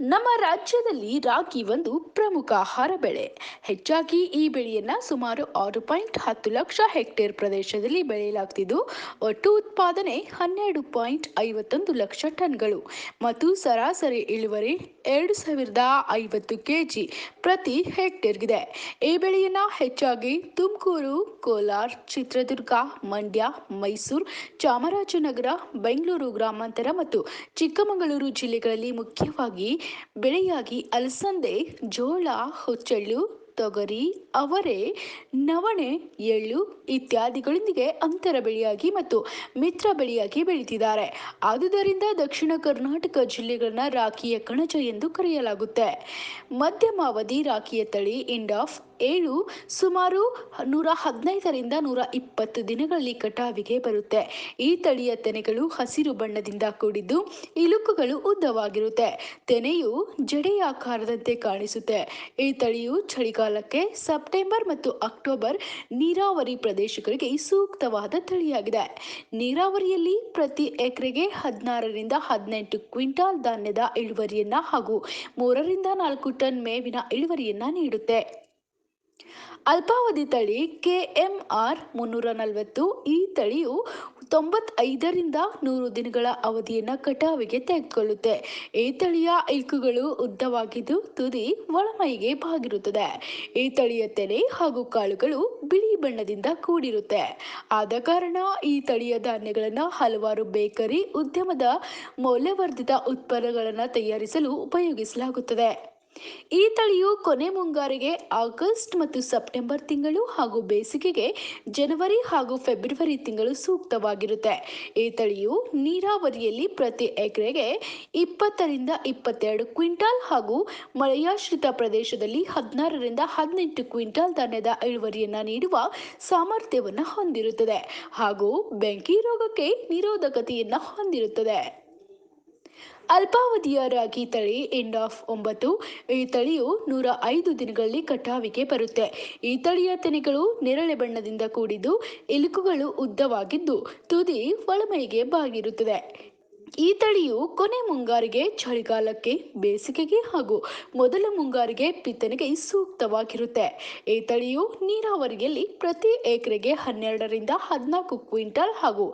ನಮ್ಮ ರಾಜ್ಯದಲ್ಲಿ ರಾಗಿ ಒಂದು ಪ್ರಮುಖ ಆಹಾರ ಬೆಳೆ. ಹೆಚ್ಚಾಗಿ ಈ ಬೆಳೆಯನ್ನ ಸುಮಾರು ಆರು ಪಾಯಿಂಟ್ ಹತ್ತು ಲಕ್ಷ ಹೆಕ್ಟೇರ್ ಪ್ರದೇಶದಲ್ಲಿ ಬೆಳೆಯಲಾಗ್ತಿದ್ದು, ಒಟ್ಟು ಉತ್ಪಾದನೆ ಹನ್ನೆರಡು ಪಾಯಿಂಟ್ ಐವತ್ತೊಂದು ಲಕ್ಷ ಟನ್ಗಳು ಮತ್ತು ಸರಾಸರಿ ಇಳುವರಿ ಎರಡು ಸಾವಿರದ ಐವತ್ತು ಕೆಜಿ ಪ್ರತಿ ಹೆಕ್ಟೇರ್ಗಿದೆ. ಈ ಬೆಳೆಯನ್ನ ಹೆಚ್ಚಾಗಿ ತುಮಕೂರು, ಕೋಲಾರ, ಚಿತ್ರದುರ್ಗ, ಮಂಡ್ಯ, ಮೈಸೂರು, ಚಾಮರಾಜನಗರ, ಬೆಂಗಳೂರು ಗ್ರಾಮಾಂತರ ಮತ್ತು ಚಿಕ್ಕಮಗಳೂರು ಜಿಲ್ಲೆಗಳಲ್ಲಿ ಮುಖ್ಯವಾಗಿ ಬೆಳೆಯಾಗಿ ಅಲಸಂದೆ, ಜೋಳ, ಹುಚ್ಚೆಳ್ಳು, ತೊಗರಿ, ಅವರೆ, ನವಣೆ, ಎಳ್ಳು ಇತ್ಯಾದಿಗಳೊಂದಿಗೆ ಅಂತರ ಬೆಳೆಯಾಗಿ ಮತ್ತು ಮಿತ್ರ ಬೆಳೆಯಾಗಿ ಬೆಳೀತಿದ್ದಾರೆ. ಆದುದರಿಂದ ದಕ್ಷಿಣ ಕರ್ನಾಟಕ ಜಿಲ್ಲೆಗಳನ್ನ ರಾಖಿಯ ಕಣಜ ಎಂದು ಕರೆಯಲಾಗುತ್ತೆ. ಮಧ್ಯಮಾವಧಿ ರಾಖಿಯ ತಳಿ ಇಂಡ್ ಆಫ್ ಏಳು ಸುಮಾರು ನೂರ ಹದಿನೈದರಿಂದ ನೂರ ಇಪ್ಪತ್ತು ದಿನಗಳಲ್ಲಿ ಕಟಾವಿಗೆ ಬರುತ್ತೆ. ಈ ತಳಿಯ ತೆನೆಗಳು ಹಸಿರು ಬಣ್ಣದಿಂದ ಕೂಡಿದ್ದು ಇಲುಕುಗಳು ಉದ್ದವಾಗಿರುತ್ತೆ. ತೆನೆಯು ಜಡೆಯಾಕಾರದಂತೆ ಕಾಣಿಸುತ್ತೆ. ಈ ತಳಿಯು ಚಳಿಗಾಲಕ್ಕೆ ಸೆಪ್ಟೆಂಬರ್ ಮತ್ತು ಅಕ್ಟೋಬರ್ ನೀರಾವರಿ ಪ್ರದೇಶಗಳಿಗೆ ಸೂಕ್ತವಾದ ತಳಿಯಾಗಿದೆ. ನೀರಾವರಿಯಲ್ಲಿ ಪ್ರತಿ ಎಕರೆಗೆ ಹದಿನಾರರಿಂದ ಹದಿನೆಂಟು ಕ್ವಿಂಟಾಲ್ ಧಾನ್ಯದ ಇಳುವರಿಯನ್ನ ಹಾಗೂ ಮೂರರಿಂದ ನಾಲ್ಕು ಟನ್ ಮೇವಿನ ಇಳುವರಿಯನ್ನ ನೀಡುತ್ತೆ. ಅಲ್ಪಾವಧಿ ತಳಿ ಕೆಎಂಆರ್ ಮುನ್ನೂರ ನಲವತ್ತು. ಈ ತಳಿಯು ತೊಂಬತ್ತೈದರಿಂದ ನೂರು ದಿನಗಳ ಅವಧಿಯನ್ನು ಕಟಾವಿಗೆ ತೆಗೆದುಕೊಳ್ಳುತ್ತೆ. ಈ ತಳಿಯ ಇಲ್ಕುಗಳು ಉದ್ದವಾಗಿದ್ದು ತುದಿ ಒಳಮೈಗೆ ಬಾಗಿರುತ್ತದೆ. ಈ ತಳಿಯ ತೆನೆ ಹಾಗೂ ಕಾಳುಗಳು ಬಿಳಿ ಬಣ್ಣದಿಂದ ಕೂಡಿರುತ್ತೆ. ಆದ ಕಾರಣ ಈ ತಳಿಯ ಧಾನ್ಯಗಳನ್ನು ಹಲವಾರು ಬೇಕರಿ, ಉದ್ಯಮದ ಮೌಲ್ಯವರ್ಧಿತ ಉತ್ಪನ್ನಗಳನ್ನು ತಯಾರಿಸಲು ಉಪಯೋಗಿಸಲಾಗುತ್ತದೆ. ಈ ತಳಿಯು ಕೊನೆ ಮುಂಗಾರಿಗೆ ಆಗಸ್ಟ್ ಮತ್ತು ಸೆಪ್ಟೆಂಬರ್ ತಿಂಗಳು ಹಾಗೂ ಬೇಸಿಗೆಗೆ ಜನವರಿ ಹಾಗೂ ಫೆಬ್ರವರಿ ತಿಂಗಳು ಸೂಕ್ತವಾಗಿರುತ್ತೆ. ಈ ತಳಿಯು ನೀರಾವರಿಯಲ್ಲಿ ಪ್ರತಿ ಎಕರೆಗೆ ಇಪ್ಪತ್ತರಿಂದ ಇಪ್ಪತ್ತೆರಡು ಕ್ವಿಂಟಾಲ್ ಹಾಗೂ ಮಳೆಯಾಶ್ರಿತ ಪ್ರದೇಶದಲ್ಲಿ ಹದಿನಾರರಿಂದ ಹದಿನೆಂಟು ಕ್ವಿಂಟಾಲ್ ಧಾನ್ಯದ ಇಳುವರಿಯನ್ನ ನೀಡುವ ಸಾಮರ್ಥ್ಯವನ್ನು ಹೊಂದಿರುತ್ತದೆ ಹಾಗೂ ಬೆಂಕಿ ರೋಗಕ್ಕೆ ನಿರೋಧಕತೆಯನ್ನು ಹೊಂದಿರುತ್ತದೆ. ಅಲ್ಪಾವಧಿಯ ರಾಗಿ ತಳಿ ಎಂಡ್ ಆಫ್ ಒಂಬತ್ತು. ಈ ತಳಿಯು ನೂರ ಐದು ದಿನಗಳಲ್ಲಿ ಕಟಾವಿಗೆ ಬರುತ್ತೆ. ಈ ತಳಿಯ ತೆನೆಗಳು ನೇರಳೆ ಬಣ್ಣದಿಂದ ಕೂಡಿದ್ದು, ಇಲುಕುಗಳು ಉದ್ದವಾಗಿದ್ದು, ತುದಿ ಒಳಮೈಗೆ ಬಾಗಿರುತ್ತದೆ ಈ ತಳಿಯು ಕೊನೆ ಮುಂಗಾರಿಗೆ ಚಳಿಗಾಲಕ್ಕೆ ಬೇಸಿಗೆಗೆ ಹಾಗೂ ಮೊದಲ ಮುಂಗಾರಿಗೆ ಬಿತ್ತನೆಗೆ ಸೂಕ್ತವಾಗಿರುತ್ತೆ. ಈ ತಳಿಯು ನೀರಾವರಿಯಲ್ಲಿ ಪ್ರತಿ ಎಕರೆಗೆ ಹನ್ನೆರಡರಿಂದ ಹದಿನಾಲ್ಕು ಕ್ವಿಂಟಲ್ ಹಾಗೂ